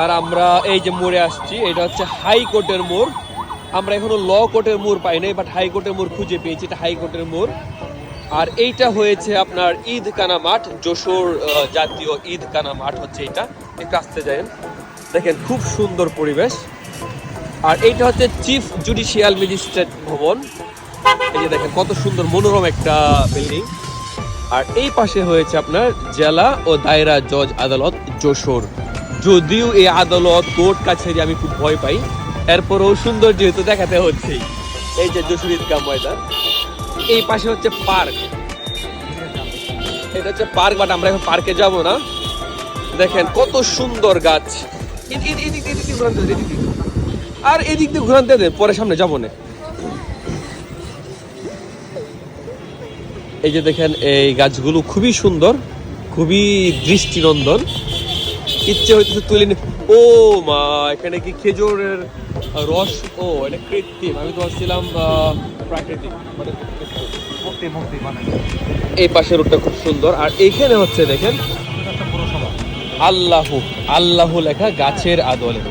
আর আমরা এই যে মোড়ে আসছি, এটা হচ্ছে হাইকোর্টের মোড়। আমরা এখনও ল কোর্টের মোড় পাই নাই বাট হাইকোর্টের মোড় খুঁজে পেয়েছি, এটা হাইকোর্টের মোড়। আর এইটা হয়েছে আপনার ঈদকানা মাঠ, যশোর জাতীয় ঈদকানা মাঠ হচ্ছে এটা। একটু আসতে যাবেন। দেখেন, খুব সুন্দর পরিবেশ। আর এইটা হচ্ছে চিফ জুডিশিয়াল ম্যাজিস্ট্রেট ভবন। এই যে দেখেন, কত সুন্দর মনোরম একটা বিল্ডিং আর এই পাশে হয়েছে আপনার জেলা ও দায়রা জজ আদালত, যশোর। যদিও এই আদালত কোর্ট কাছারি আমি খুব ভয় পাই এরপরও সুন্দর যেহেতু দেখাতে হচ্ছেই এই যে যশোর ঈদগাহ ময়দান এই পাশে হচ্ছে পার্ক। এটা হচ্ছে পার্ক বাট আমরা এখন পার্কে যাব না। দেখেন কত সুন্দর গাছ। এদিক- দিয়ে ঘুরান দিয়ে। আর এদিক দিয়ে ঘুরান দেন পরে সামনে যাব না। এই যে দেখেন এই গাছগুলো খুবই সুন্দর খুবই দৃষ্টিনন্দন। ইচ্ছে হইতেছে তুলে নি ও মা এখানে কি খেজুরের রস? ও এটা কৃত্রিম। আমি তো আহ, প্রাকৃতিক মানে এই পাশের রোডটা খুব সুন্দর। আর এইখানে হচ্ছে দেখেন আল্লাহ আল্লাহ লেখা গাছের আদলে।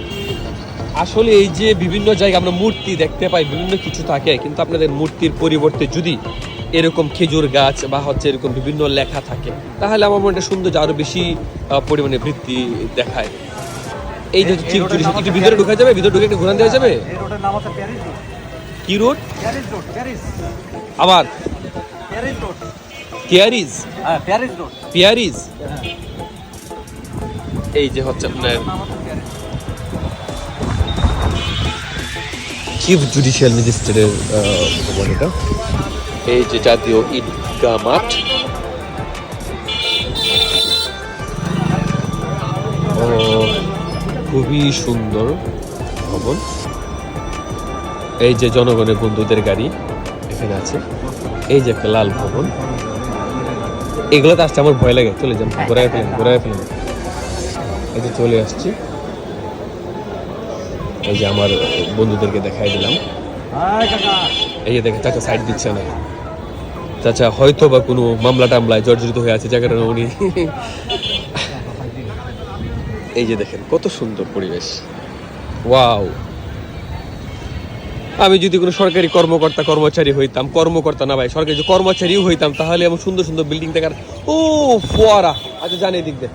আসলে এই যে বিভিন্ন জায়গায় আমরা মূর্তি দেখতে পাই বিভিন্ন কিছু থাকে কিন্তু আপনাদের মূর্তির পরিবর্তে যদি এরকম খেজুর গাছ বা হচ্ছে এরকম বিভিন্ন লেখা থাকে তাহলে আমার মনে হয় সৌন্দর্য আরও বেশি পরিমাণে বৃদ্ধি দেখায়। এই যে নাম একটু ভিতরে ঢুকা যাবে ভিতরে ঢুকে একটু ঘোরান দেওয়া যাবে? রোড কি রোড? প্যারিস রোড প্যারিস আবার? প্যারিস হ্যাঁ প্যারিস হ্যাঁ। এই যে হচ্ছে আপনার চিফ জুডিশিয়াল ম্যাজিস্ট্রেটের এটা এই যে জাতীয় ঈদগাহ মাঠ। খুবই সুন্দর ভবন। এই যে জনগণের বন্ধুদের গাড়ি এখানে আছে। এই যে একটা লাল ভবন। এগুলোতে আসতে আমার ভয় লাগে। চলে যান, ঘোরায় ফেলেন ঘোরায় ফেলেন। এই যে চলে আসছি। এই যে আমার বন্ধুদেরকে দেখাই দিলাম। এই যে দেখে চাচা সাইড দিচ্ছে না। চাচা, হয়তো বা কোনো মামলা টামলায় জর্জরিত হয়ে আছে জায়গাটা উনি এই যে দেখেন, কত সুন্দর পরিবেশ। ওয়াও। আমি যদি কোনো সরকারি কর্মকর্তা, কর্মচারী হইতাম, কর্মকর্তা না ভাই, সরকারি যে কর্মচারীও হইতাম, তাহলে এমন সুন্দর সুন্দর বিল্ডিং দেখার ও, ফোয়ারা। আচ্ছা জানি দিক দে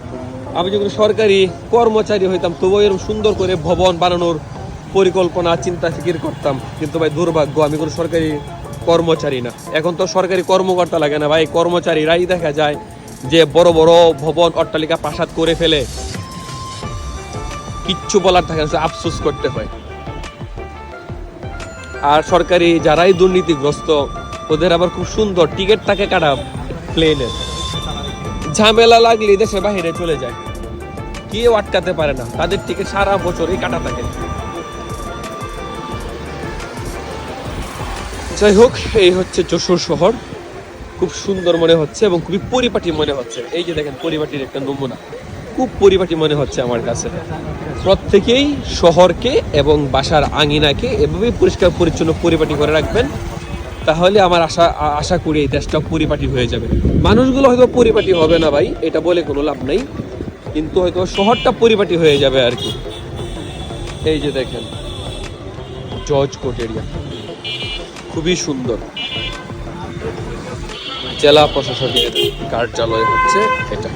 আমি যদি কোনো সরকারি কর্মচারী হইতাম, তবুও এরকম সুন্দর করে ভবন বানানোর পরিকল্পনা, চিন্তা, ফিকির করতাম। কিন্তু ভাই, দুর্ভাগ্য, আমি কোনো সরকারি কর্মচারী না। এখন তো সরকারি কর্মকর্তা লাগে না ভাই, কর্মচারীরাই দেখা যায় যে বড় বড় ভবন অট্টালিকা প্রাসাদ করে ফেলে। কিচ্ছু বলার থাকে না আফসোস করতে হয়। আর সরকারি যারাই দুর্নীতিগ্রস্ত, ওদের আবার খুব সুন্দর টিকিট থাকে কাটা প্লেনের ঝামেলা লাগলে দেশের বাহিরে চলে যায়। কেউ আটকাতে পারে না, তাদের টিকিট সারা বছরই কাটা থাকে। যাই হোক, এই হচ্ছে যশোর শহর। খুব সুন্দর মনে হচ্ছে এবং খুবই পরিপাটি মনে হচ্ছে। এই যে দেখেন, পরিপাটির একটা নমুনা। খুব পরিপাটি মনে হচ্ছে আমার কাছে। প্রত্যেকেই শহরকে এবং বাসার আঙিনাকে এভাবেই পরিষ্কার, পরিচ্ছন্ন, পরিপাটি করে রাখবেন। তাহলে আমার আশা আশা করি এই দেশটা পরিপাটি হয়ে যাবে। মানুষগুলো হয়তো পরিপাটি হবে না ভাই, এটা বলে কোনো লাভ নেই। কিন্তু হয়তো শহরটা পরিপাটি হয়ে যাবে আর কি। এই যে দেখেন জর্জ কোট এরিয়া খুবই সুন্দর। জেলা প্রশাসনের কার্যালয় হচ্ছে এটা।